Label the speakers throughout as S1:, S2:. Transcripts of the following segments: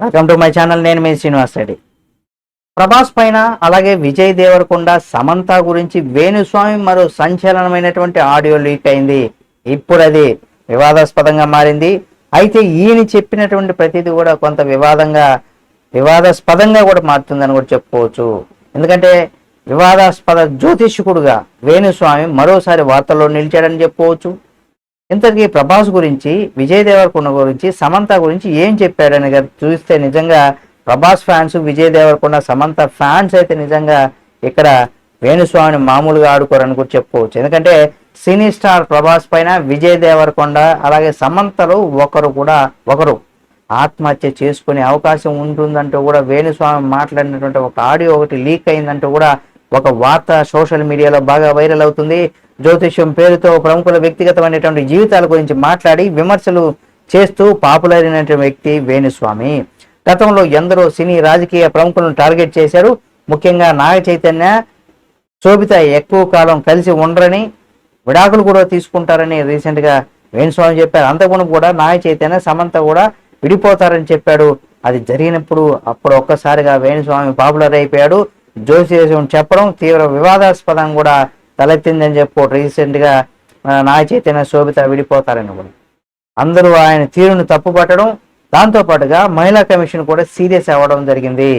S1: Welcome to my channel నేను మీ శ్రీనివాస్ రెడ్డి. ప్రభాస్ పైన అలాగే విజయ్ దేవరకొండ సమంత గురించి వేణుస్వామి మరో సంచలనమైనటువంటి ఆడియో లీక్ అయింది. ఇప్పుడు అది వివాదాస్పదంగా మారింది. అయితే ఈయన చెప్పినటువంటి ప్రతిదీ కూడా కొంత వివాదంగా వివాదాస్పదంగా కూడా మారుతుందని కూడా చెప్పుకోవచ్చు. ఎందుకంటే వివాదాస్పద జ్యోతిష్కుడుగా వేణుస్వామి మరోసారి వార్తల్లో నిలిచాడని చెప్పుకోవచ్చు. ఇంతకీ ప్రభాస్ గురించి విజయ్ దేవరకొండ గురించి సమంత గురించి ఏం చెప్పాడని గనుక చూస్తే నిజంగా ప్రభాస్ ఫ్యాన్స్ విజయ్ దేవరకొండ సమంత ఫ్యాన్స్ అయితే నిజంగా ఇక్కడ వేణుస్వామిని మామూలుగా ఆడుకోరని కూడా చెప్పుకోవచ్చు. ఎందుకంటే సినీ స్టార్ ప్రభాస్ పైన విజయ్ దేవరకొండ అలాగే సమంతలో ఒకరు కూడా ఒకరు ఆత్మహత్య చేసుకునే అవకాశం ఉంటుందంటూ కూడా వేణుస్వామి మాట్లాడినటువంటి ఒక ఆడియో ఒకటి లీక్ అయిందంటూ కూడా ఒక వార్త సోషల్ మీడియాలో బాగా వైరల్ అవుతుంది. జ్యోతిష్యం పేరుతో ప్రముఖుల వ్యక్తిగతమైనటువంటి జీవితాల గురించి మాట్లాడి విమర్శలు చేస్తూ పాపులర్ అయినటువంటి వ్యక్తి వేణుస్వామి. గతంలో ఎందరో సినీ రాజకీయ ప్రముఖులను టార్గెట్ చేశారు. ముఖ్యంగా నాగ చైతన్య శోభిత ఎక్కువ కాలం కలిసి ఉండరని విడాకులు కూడా తీసుకుంటారని రీసెంట్గా వేణుస్వామి చెప్పారు. అంతకుముందు కూడా నాగ చైతన్య సమంత కూడా విడిపోతారని చెప్పాడు. అది జరిగినప్పుడు అప్పుడు ఒక్కసారిగా వేణుస్వామి పాపులర్ అయిపోయాడు. జ్యోతిషం చెప్పడం తీవ్ర వివాదాస్పదం కూడా తలెత్తిందని చెప్పు రీసెంట్గా నా చైతన్య శోభిత విడిపోతారని కూడా. అందరూ ఆయన తీరును తప్పుపట్టడం దాంతో పాటుగా మహిళా కమిషన్ కూడా సీరియస్ అవ్వడం జరిగింది.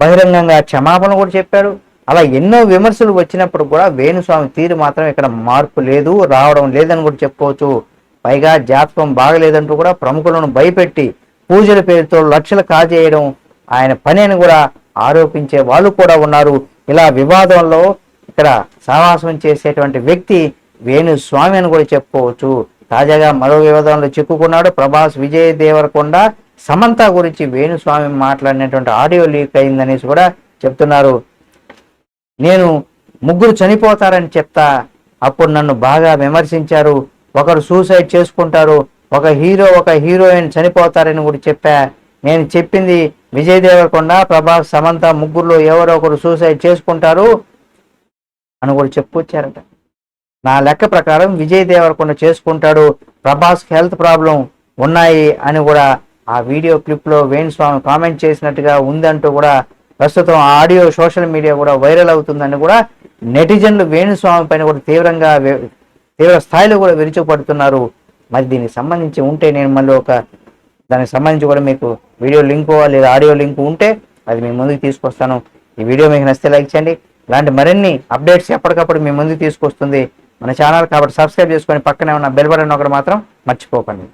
S1: బహిరంగంగా క్షమాపణ కూడా చెప్పారు. అలా ఎన్నో విమర్శలు వచ్చినప్పుడు కూడా వేణుస్వామి తీరు మాత్రం ఇక్కడ మార్పు లేదు రావడం లేదని కూడా చెప్పుకోవచ్చు. పైగా జాతకం బాగలేదంటూ కూడా ప్రముఖులను భయపెట్టి పూజల పేరుతో లక్షలు కాజేయడం ఆయన పని అని కూడా ఆరోపించే వాళ్ళు కూడా ఉన్నారు. ఇలా వివాదంలో ఇక్కడ సహవాసం చేసేటువంటి వ్యక్తి వేణుస్వామి అని కూడా చెప్పుకోవచ్చు. తాజాగా మరో వివాదంలో చిక్కుకున్నాడు. ప్రభాస్ విజయ్ దేవరకొండ సమంత గురించి వేణుస్వామి మాట్లాడినటువంటి ఆడియో లీక్ అయిందనేసి కూడా చెప్తున్నారు. నేను ముగ్గురు చనిపోతారని చెప్తా. అప్పుడు నన్ను బాగా విమర్శించారు. ఒకరు సూసైడ్ చేసుకుంటారు. ఒక హీరో ఒక హీరోయిన్ చనిపోతారని కూడా చెప్పా. నేను చెప్పింది విజయ్ దేవరకొండ ప్రభాస్ సమంత ముగ్గురులో ఎవరో ఒకరు సూసైడ్ చేసుకుంటారు అని కూడా చెప్పుకొచ్చారట. నా లెక్క ప్రకారం విజయ్ దేవరకొండ చేసుకుంటాడు ప్రభాస్ హెల్త్ ప్రాబ్లం ఉన్నాయి అని కూడా ఆ వీడియో క్లిప్లో వేణు వేణుస్వామి కామెంట్ చేసినట్టుగా ఉందంటూ కూడా ప్రస్తుతం ఆ ఆడియో సోషల్ మీడియా కూడా వైరల్ అవుతుందని కూడా నెటిజన్లు వేణుస్వామి పైన కూడా తీవ్రంగా తీవ్ర స్థాయిలో కూడా విరుచుపడుతున్నారు మరి దీనికి సంబంధించి ఉంటే నేను మళ్ళీ ఒక దానికి సంబంధించి కూడా మీకు వీడియో లింక్ లేదా ఆడియో లింక్ ఉంటే అది మీ ముందుకు తీసుకొస్తాను. ఈ వీడియో మీకు నచ్చితే లైక్ చేయండి. ఇలాంటి మరిన్ని అప్డేట్స్ ఎప్పటికప్పుడు మీ ముందుకు తీసుకొస్తుంది మన ఛానల్ కాబట్టి సబ్స్క్రైబ్ చేసుకొని పక్కనే ఉన్న బెల్ బటన్ ఒకటి మాత్రం మర్చిపోకండి.